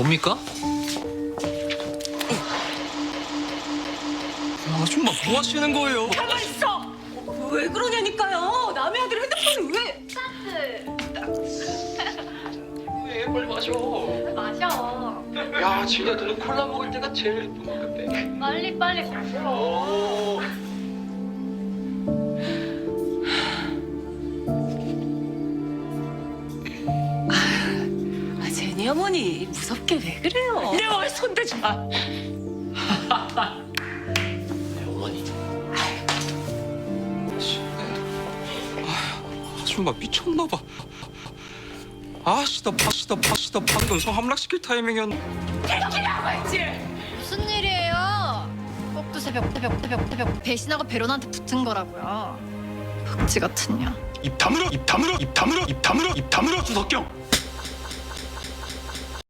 뭡니까? 아줌마 뭐 하시는 거예요? 가만 있어. 왜 그러냐니까요. 남의 아들 핸드폰을 왜? 왜 빨리 마셔. 마셔. 야 진짜 너는 콜라 먹을 때가 제일 예쁜 것 같아. 빨리 빨리 마셔. 어머니 무섭게 왜 그래요? 내월 손대지 마. 네, 어머니. 아, 아줌마 미쳤나 봐. 아씨다 파시다 파시다 방금 성 함락시킬 타이밍이었는데. 무슨 일이에요? 꼭두 새벽 새벽 새벽 새벽 배신하고 베론한테 붙은 거라고요. 박쥐 같은 년. 입 다물어 입 다물어 입 다물어